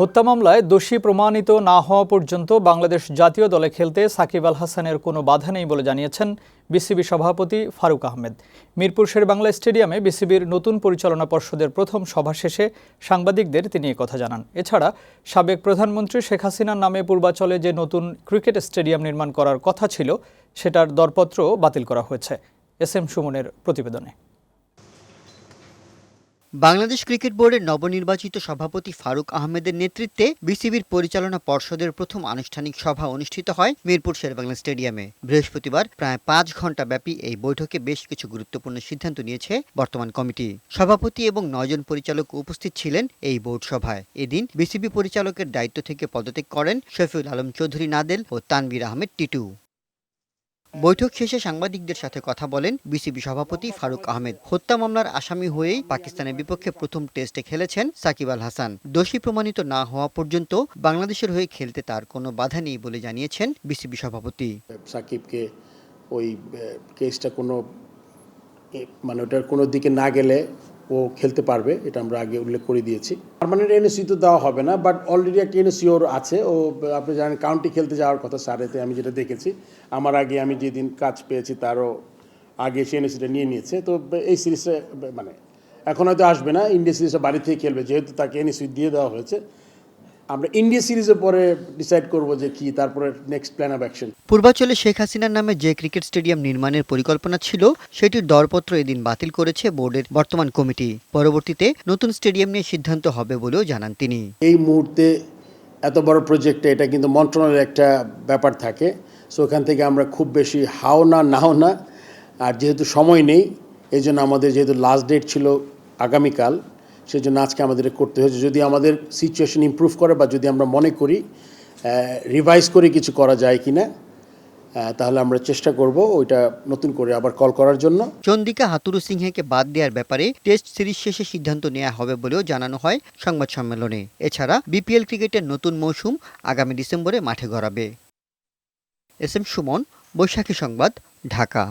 হত্যা মামলায় দোষী প্রমাণিত না হওয়া পর্যন্ত বাংলাদেশ জাতীয় দলে খেলতে সাকিব আল হাসানের কোনো বাধা নেই বলে জানিয়েছেন বিসিবি সভাপতি ফারুক আহমেদ। মিরপুর শেরবাংলা স্টেডিয়ামে বিসিবির নতুন পরিচালনা পর্ষদের প্রথম সভা শেষে সাংবাদিকদের তিনি কথা জানান। এছাড়া সাবেক প্রধানমন্ত্রী শেখ হাসিনার নামে পূর্বাচলে যে নতুন ক্রিকেট স্টেডিয়াম নির্মাণ করার কথা ছিল, সেটার দরপত্র বাতিল করা হয়েছে। এস এম সুমনের প্রতিবেদনে। বাংলাদেশ ক্রিকেট বোর্ডের নবনির্বাচিত সভাপতি ফারুক আহমেদের নেতৃত্বে বিসিবির পরিচালনা পর্ষদের প্রথম আনুষ্ঠানিক সভা অনুষ্ঠিত হয় মিরপুর শেরবাংলা স্টেডিয়ামে। বৃহস্পতিবার প্রায় পাঁচ ঘণ্টা ব্যাপী এই বৈঠকে বেশ কিছু গুরুত্বপূর্ণ সিদ্ধান্ত নিয়েছে বর্তমান কমিটি। সভাপতি এবং নয়জন পরিচালক উপস্থিত ছিলেন এই বোর্ড সভায়। এদিন বিসিবি পরিচালকের দায়িত্ব থেকে পদত্যাগ করেন শফিউল আলম চৌধুরী নাদেল ও তানভীর আহমেদ টিটু। বৈঠক শেষে সাংবাদিকদের সাথে কথা বলেন বিসিবি সভাপতি ফারুক আহমেদ। হত্যা মামলার আসামি হয়েই পাকিস্তানের বিপক্ষে প্রথম টেস্টে খেলেছেন সাকিব আল হাসান। দোষী প্রমাণিত না হওয়া পর্যন্ত বাংলাদেশের হয়ে খেলতে তার কোনো বাধা নেই বলে জানিয়েছেন বিসিবি সভাপতি। সাকিবকে ওই কেসটা কোনো মানে ওটার কোনো দিকে না গেলে ও খেলতে পারবে, এটা আমরা আগে উল্লেখ করে দিয়েছি। পারমানেন্ট এনএসসি তো দেওয়া হবে না বাট অলরেডি একটা এনএসি ওর আছে। ও, আপনি জানেন কাউন্টি খেলতে যাওয়ার কথা সারেতে আমি যেটা দেখেছি, আমার আগে আমি যেদিন কাজ পেয়েছি তারও আগে সে এনএসিটা নিয়ে নিয়েছে। তো এই সিরিজটা মানে এখন হয়তো আসবে না ইন্ডিয়া সিরিজটা বাড়ি থেকে খেলবে, যেহেতু তাকে এনএসি দিয়ে দেওয়া হয়েছে। আমরা ইন্ডিয়া সিরিজের পরে ডিসাইড করব যে কি তারপরে নেক্সট প্ল্যান অফ অ্যাকশন পূর্বাচলে শেখ হাসিনার নামে যে ক্রিকেট স্টেডিয়াম নির্মাণের পরিকল্পনা ছিল সেটির দরপত্র এদিন বাতিল করেছে বোর্ডের বর্তমান কমিটি। পরবর্তীতে নতুন স্টেডিয়াম নিয়ে সিদ্ধান্ত হবে বলেও জানান তিনি। এই মুহূর্তে এত বড় প্রজেক্টে এটা কিন্তু মন্ত্রণালয়ের একটা ব্যাপার থাকে। সো ওখান থেকে আমরা খুব বেশি হাও না নাও না। আর যেহেতু সময় নেই এই জন্য আমাদের যেহেতু লাস্ট ডেট ছিল আগামীকাল সেই জন্য আজকে আমাদের করতে হয়েছে। যদি আমাদের সিচুয়েশন ইমপ্রুভ করে বা যদি আমরা মনে করি রিভাইজ করে কিছু করা যায় কি না তাহলে আমরা চেষ্টা করব ওইটা নতুন করে আবার কল করার জন্য। চন্দিকা হাতুরু সিংহেকে বাদ দেওয়ার ব্যাপারে টেস্ট সিরিজ শেষে সিদ্ধান্ত নেওয়া হবে বলেও জানানো হয় সংবাদ সম্মেলনে। এছাড়া বিপিএল ক্রিকেটের নতুন মৌসুম আগামী ডিসেম্বরে মাঠে গড়াবে। এস এম সুমন, বৈশাখী সংবাদ, ঢাকা।